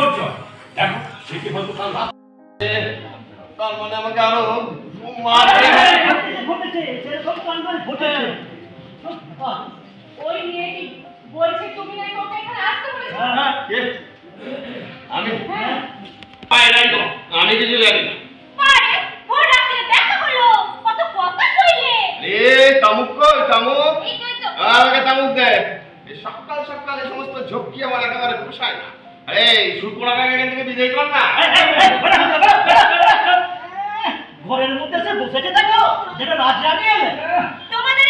বিপর্যয় দেখো সে কি বলতো কাল তার মানে আমাকে আরও মারবে ঘটেছে সেরকম কান্ডাল ঘটেছে। ওই মেয়েটি বলছে তুমি নাকি ওকে এখানে আসতে বলেছ? হ্যাঁ আমি? হ্যাঁ। নাই তো আমি কিছু জানি না। আরে ভোর রাত্রে দেখা হলো কত কথা কইলে। রে তামুক কই তামুক? তো। আমাকে তামুক দে। এই সকাল সকাল এই সমস্ত ঝক্কি আমার একেবারে পোষায় না। আরে শুকুরাটাকে এখান থেকে বিদায় কর না। ঘরের মধ্যে সে বসেছে দেখো যেটা রাজরানী তোমাদের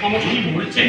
সমষ্টি বলছে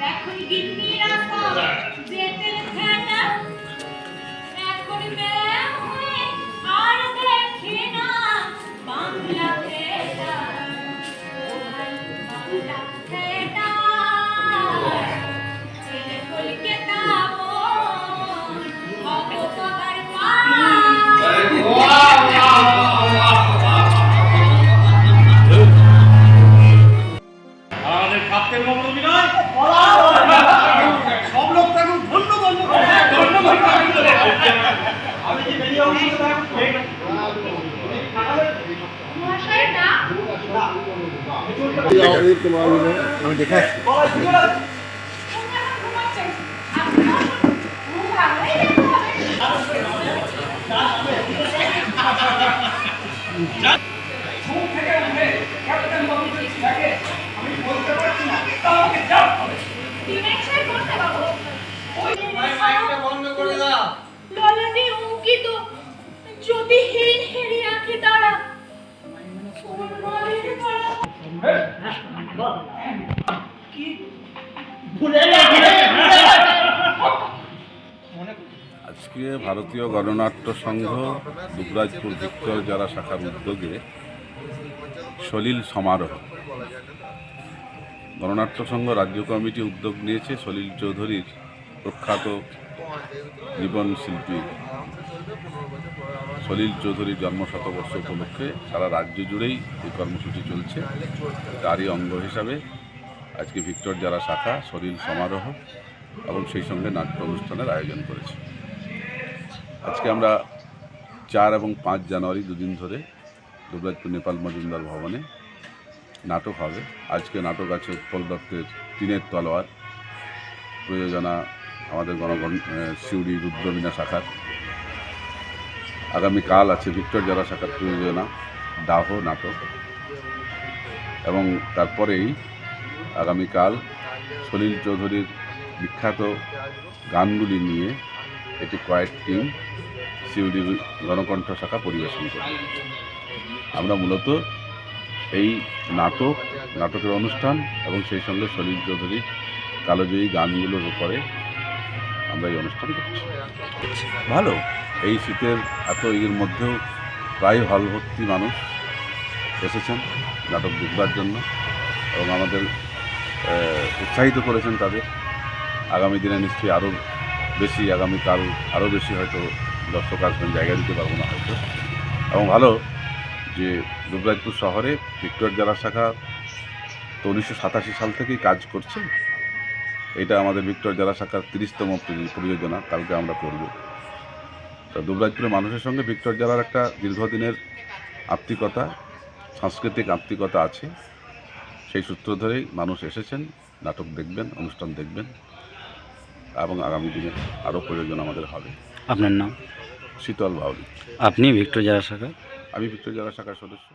দেখুন গিন্নিরা সব যেতে খেলা এখন ব্যায়াম আমি দেখে আসছি তুমি আজকে ভারতীয় গণনাট্য সংঘ, দুবরাজপুর ভিক্টর যারা শাখার উদ্যোগে সলিল সমারোহ। গণনাট্য সংঘ রাজ্য কমিটি উদ্যোগ নিয়েছে সলিল চৌধুরীর প্রখ্যাত জীবন শিল্পী। সলিল চৌধুরীর জন্মশতবর্ষ উপলক্ষে সারা রাজ্য জুড়েই এই কর্মসূচি চলছে। তারই অঙ্গ হিসাবে আজকে ভিক্টর যারা শাখা, সলিল সমারোহ এবং সেই সঙ্গে নাট্য অনুষ্ঠানের আয়োজন করেছে। আজকে আমরা চার এবং পাঁচ জানুয়ারি দুদিন ধরে দুবরাজপুর নেপাল মজুমদার ভবনে নাটক হবে। আজকে নাটক আছে উৎপল দত্তের টিনের তলোয়ার। প্রযোজনা আমাদের গণগণ সিউড়ি রুদ্রমীনা শাখার। আগামীকাল আছে ভিক্টর জেলা শাখার প্রয়োজনা, দাহ নাটক। এবং তারপরেই আগামীকাল সলিল চৌধুরীর বিখ্যাত গানগুলি নিয়ে একটি কয়েক টিম সিউড়ি গণকণ্ঠ শাখা পরিবেশন করে আমরা মূলত এই নাটক, নাটকের অনুষ্ঠান এবং সেই সঙ্গে সলিল চৌধুরীর কালোজয়ী গানগুলোর উপরে আমরা এই অনুষ্ঠান করছি। ভালো। এই শীতের এত ইয়ের মধ্যেও প্রায় হল ভর্তি মানুষ এসেছেন নাটক দেখবার জন্য এবং আমাদের উৎসাহিত করেছেন তাদের। আগামী দিনে নিশ্চয়ই আরও বেশি আগামীকাল আরও বেশি হয়তো দর্শক আসবেন, জায়গা দিতে পারব না হয়তো। এবং ভালো যে দুবরাজপুর শহরে ভিক্টোর জেলা শাখা তো উনিশশো সাতাশি সাল থেকেই কাজ করছে, এটা আমাদের ভিক্টোর জেলা শাখার তিরিশতম পরিযোজনা, কালকে আমরা করব। তো দুবরাজপুরের মানুষের সঙ্গে ভিক্টর জেলার একটা দীর্ঘদিনের আত্মিকতা সাংস্কৃতিক আত্মিকতা আছে। সেই সূত্র ধরেই মানুষ এসেছেন নাটক দেখবেন অনুষ্ঠান দেখবেন এবং আগামী দিনে আরও প্রয়োজন আমাদের হবে। আপনার নাম? শীতল বাউলি আপনি ভিক্টোর জেলা শাখা আমি ভিক্টোর জেলা শাখার সদস্য।